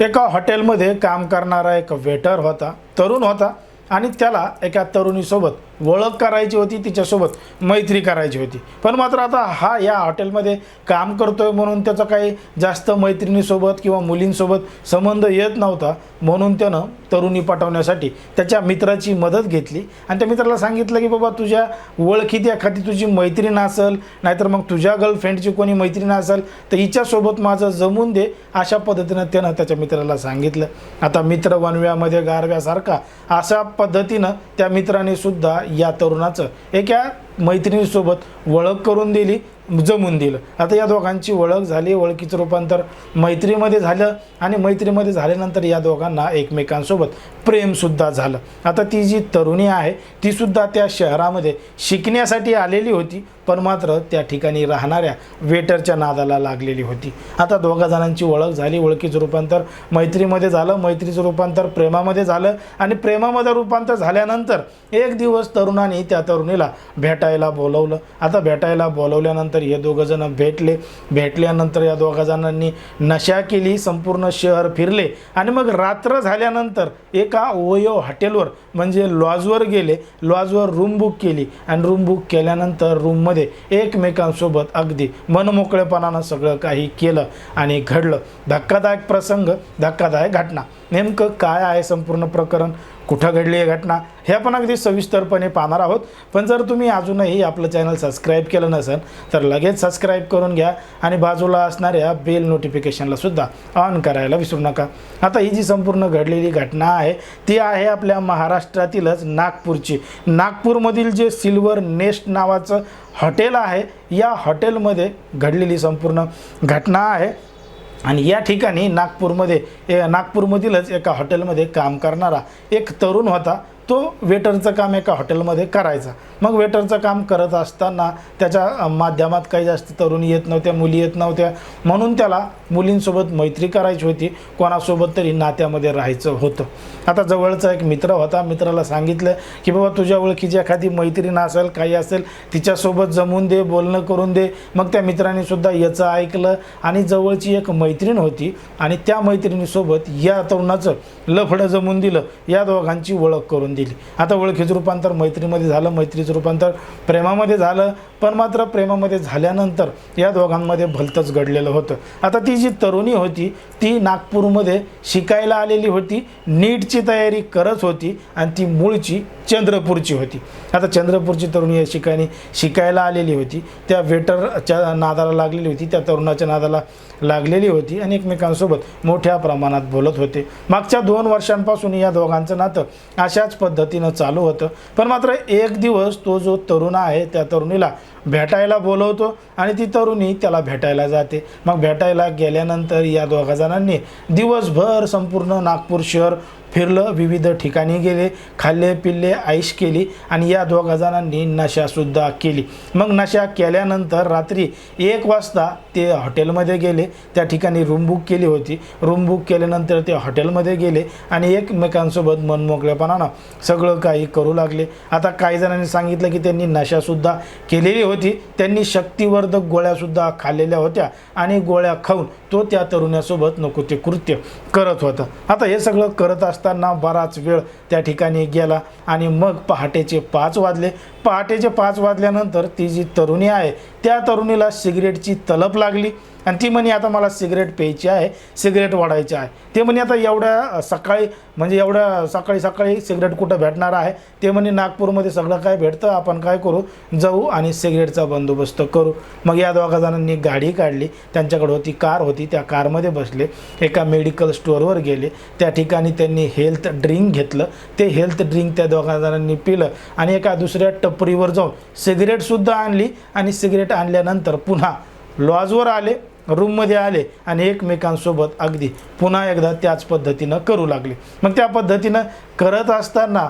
एका हॉटेलमध्ये काम करणारा एक वेटर होता तरुण होता आणि त्याला एका तरुणीसोबत ओळख करायची होती तिच्यासोबत मैत्री करायची होती. पण मात्र आता हा या हॉटेलमध्ये काम करतोय म्हणून त्याचा काही जास्त मैत्रिणीसोबत किंवा मुलींसोबत संबंध येत नव्हता म्हणून त्यानं तरुणी पाठवण्यासाठी त्याच्या मित्राची मदत घेतली. आणि त्या मित्राला सांगितलं की बाबा तुझ्या ओळखीत एखादी तुझी मैत्रीण असेल नाहीतर मग तुझ्या गर्लफ्रेंडची कोणी मैत्रीण असेल तर हिच्यासोबत माझं जमून दे अशा पद्धतीनं त्यानं त्याच्या मित्राला सांगितलं. आता मित्र वनव्यामध्ये गारव्यासारखा अशा पद्धतीनं त्या मित्राने सुद्धा या तरुणाचं. एका मैत्रिणीसोबत ओळख करून दिली जमून दिलं. आता या दोघांची ओळख झाली ओळखीचं रूपांतर मैत्रीमध्ये झालं आणि मैत्रीमध्ये झाल्यानंतर या दोघांना एकमेकांसोबत प्रेमसुद्धा झालं. आता ती जी तरुणी आहे तीसुद्धा त्या शहरामध्ये शिकण्यासाठी आलेली होती पण मात्र त्या ठिकाणी राहणाऱ्या वेटरच्या नादाला लागलेली होती. आता दोघा जणांची ओळख झाली ओळखीचं रूपांतर मैत्रीमध्ये झालं मैत्रीचं रूपांतर प्रेमामध्ये झालं आणि प्रेमामध्ये रूपांतर झाल्यानंतर एक दिवस तरुणाने त्या तरुणीला भेट भेटायला बोलवलं. आता भेटायला बोलवल्यानंतर हे दोघंजणं भेटले. भेटल्यानंतर या दोघाजणांनी नशा केली संपूर्ण शहर फिरले. आणि मग रात्र झाल्यानंतर एका ओयो हॉटेलवर म्हणजे लॉजवर गेले. लॉजवर रूम बुक केली. आणि रूम बुक केल्यानंतर रूममध्ये एकमेकांसोबत अगदी मनमोकळेपणानं सगळं काही केलं आणि घडलं. धक्कादायक प्रसंग धक्कादायक घटना. नेमकं काय आहे संपूर्ण प्रकरण? कुठं घडली आहे घटना? हे आपण अगदी सविस्तरपणे पाहणार आहोत. पण जर तुम्ही अजून अजूनही आपलं चॅनल सबस्क्राईब केलं नसेल तर लगेच सबस्क्राईब करून घ्या आणि बाजूला असणाऱ्या बेल नोटिफिकेशनला सुद्धा ऑन करायला विसरू नका. आता ही जी संपूर्ण घडलेली घटना आहे ती आहे आपल्या महाराष्ट्रातीलच नागपूरची. नागपूरमधील जे सिल्वर नेस्ट नावाचं हॉटेल आहे या हॉटेलमध्ये घडलेली संपूर्ण घटना आहे. आणि या ठिकाणी नागपूरमध्ये ए नागपूरमधीलच एका हॉटेलमध्ये काम करणारा एक तरुण होता. तो वेटरचं काम एका हॉटेलमध्ये करायचा. मग वेटरचं काम करत असताना त्याच्या माध्यमात काही जास्त तरुणी येत नव्हत्या मुली येत नव्हत्या. म्हणून त्याला मुलींसोबत मैत्री करायची होती. कोणासोबत तरी नात्यामध्ये राहायचं होतं. आता जवळचा एक मित्र होता. मित्राला सांगितलं की बाबा तुझ्या ओळखीची एखादी मैत्रीण असेल काही असेल तिच्यासोबत जमून दे बोलणं करून दे. मग त्या मित्राने सुद्धा याचं ऐकलं आणि जवळची एक मैत्रीण होती आणि त्या मैत्रिणीसोबत या तरुणाचं लफडं जमून दिलं. या दोघांची ओळख करून दिली. आता ओळखीचं रूपांतर मैत्रीमध्ये झालं मैत्रीचं रूपांतर प्रेमामध्ये झालं पण मात्र प्रेमामध्ये झाल्यानंतर या दोघांमध्ये भलतंच घडलेलं होतं. आता ती जी तरुणी होती ती नागपूरमध्ये शिकायला आलेली होती नीटची तयारी करत होती आणि ती मूळची चंद्रपूरची होती. आता चंद्रपूरची तरुणी या ठिकाणी शिकायला आलेली होती. त्या वेटरच्या नादाला लागलेली होती त्या तरुणाच्या नादाला लागलेली होती आणि एकमेकांसोबत मोठ्या प्रमाणात बोलत होते. मागच्या दोन वर्षांपासून या दोघांचं नातं अशाच पद्धतीनं चालू होतं. पण मात्र एक दिवस तो जो तरुण आहे त्या तरुणीला भेटायला बोलवतो आणि ती तरुणी त्याला भेटायला जाते. मग भेटायला गेल्यानंतर या दोघा जणांनी दिवसभर संपूर्ण नागपूर शहर फिरलं विविध ठिकाणी गेले खाल्ले पिल्ले आईश केली आणि या दोघा जणांनी नशासुद्धा केली. मग नशा केल्यानंतर रात्री एक वाजता ते हॉटेलमध्ये गेले. त्या ठिकाणी रूम बुक केली होती. रूम बुक केल्यानंतर ते हॉटेलमध्ये गेले आणि एकमेकांसोबत मनमोकळेपणानं सगळं काही करू लागले. आता काही जणांनी सांगितलं की त्यांनी नशासुद्धा केलेली होती. त्यांनी शक्तिवर्धक गोळ्यासुद्धा खाल्लेल्या होत्या आणि गोळ्या खाऊन तो त्या तरुणासोबत नको ते कृत्य करत होता. आता हे सगळं करत असताना बराच वेळ त्या ठिकाणी गेला आणि मग पहाटेचे पाच वाजले. पहाटेचे पाच वाजल्यानंतर ती जी तरुणी आहे त्या तरुणीला सिगरेटची तलप लागली. आणि ती म्हणे आता मला सिगरेट प्यायची आहे सिगरेट वाढायची आहे. ते म्हणे आता एवढ्या सकाळी म्हणजे एवढ्या सकाळी सकाळी सिगरेट कुठं भेटणार आहे? ते म्हणे नागपूरमध्ये सगळं काय भेटतं आपण काय करू? जाऊ आणि सिगरेटचा बंदोबस्त करू. मग या दोघा जणांनी गाडी काढली. त्यांच्याकडे होती कार होती. त्या कारमध्ये बसले. एका मेडिकल स्टोअरवर गेले. त्या ठिकाणी त्यांनी हेल्थ ड्रिंक घेतलं. ते हेल्थ ड्रिंक त्या दोघा जणांनी पिलं. आणि एका दुसऱ्या टपरीवर जाऊन सिगरेटसुद्धा आणली आणि सिगरेट आणल्यानंतर पुन्हा लॉजवर आले रूममध्ये आले आणि एकमेकांसोबत अगदी पुन्हा एकदा त्याच पद्धतीनं करू लागले. मग त्या पद्धतीनं करत असताना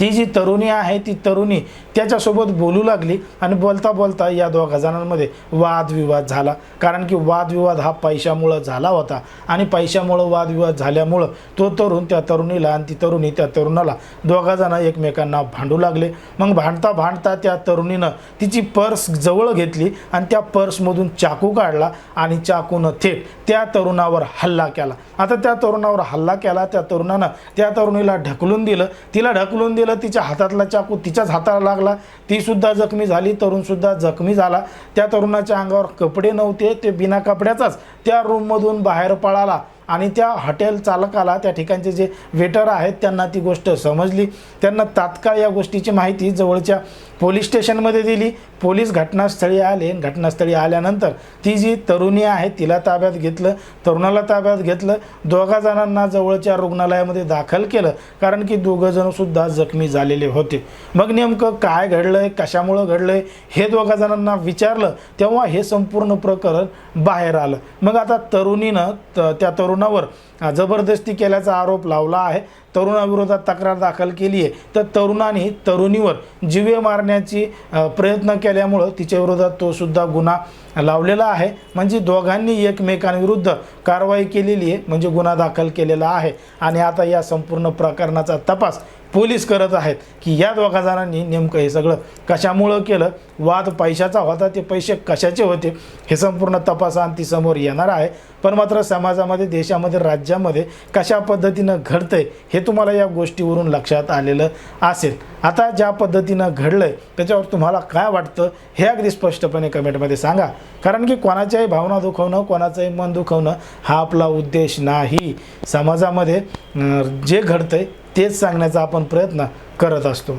ती जी तरुणी आहे ती तरुणी त्याच्यासोबत बोलू लागली आणि बोलता बोलता या दोघा जणांमध्ये वादविवाद झाला. कारण की वादविवाद हा पैशामुळं झाला होता आणि पैशामुळं वादविवाद झाल्यामुळं तो तरुण त्या तरुणीला आणि ती तरुणी त्या तरुणाला दोघा जण एकमेकांना भांडू लागले. मग भांडता भांडता त्या तरुणीनं तिची पर्स जवळ घेतली आणि त्या पर्समधून चाकू काढला आणि चाकूनं थेट त्या तरुणावर हल्ला केला. आता त्या तरुणावर हल्ला केला त्या तरुणानं त्या तरुणीला ढकलून दिलं. तिला ढकलून दिलं तिच्या हातातला चाकू तिच्याच हाताला लागला. तीसुद्धा जखमी झाली तरुणसुद्धा जखमी झाला. त्या तरुणाच्या अंगावर कपडे नव्हते ते बिना कपड्याचाच त्या रूममधून बाहेर पळाला. आणि त्या हॉटेल चालकाला त्या ठिकाणचे जे वेटर आहेत त्यांना ती गोष्ट समजली. त्यांना तात्काळ या गोष्टीची माहिती जवळच्या पोलीस स्टेशनमध्ये दिली. पोलीस घटनास्थळी आले. घटनास्थळी आल्यानंतर ती जी तरुणी आहे तिला ताब्यात घेतलं. तरुणाला ताब्यात घेतलं. दोघा जणांना जवळच्या रुग्णालयामध्ये दाखल केलं. कारण की दोघंजणंसुद्धा जखमी झालेले होते. मग नेमकं काय घडलंय? कशामुळं घडलंय? हे दोघा जणांना विचारलं. तेव्हा हे संपूर्ण प्रकरण बाहेर आलं. मग आता तरुणीनं त- त्या तरुणावर जबरदस्ती केल्याचा आरोप लावला आहे. तरुणाविरोधात तक्रार दाखल केली आहे. तर तरुणाने तरुणीवर जीवे मारण्याची प्रयत्न केल्यामुळं तिच्याविरोधात तोसुद्धा तो सुद्धा गुन्हा लावलेला आहे. म्हणजे दोघांनी एकमेकांविरुद्ध कारवाई केलेली आहे म्हणजे गुन्हा दाखल केलेला आहे. आणि आता या संपूर्ण प्रकरणाचा तपास पोलीस करत आहेत की या दोघा जणांनी नेमकं हे सगळं कशामुळं केलं? वाद पैशाचा होता ते पैसे कशाचे होते? हे संपूर्ण तपासांती समोर येणार आहे. पण मात्र समाजामध्ये देशामध्ये राज्यामध्ये कशा पद्धतीनं घडतंय हे तुम्हाला या गोष्टीवरून लक्षात आलेलं असेल. आता ज्या पद्धतीनं घडलं आहे त्याच्यावर तुम्हाला काय वाटतं हे अगदी स्पष्टपणे कमेंटमध्ये सांगा. कारण की कोणाच्याही भावना दुखवणं कोणाचंही मन दुखवणं हा आपला उद्देश नाही. समाजामध्ये जे घडतं आहे तेच सांगण्याचा आपण प्रयत्न करत असतो.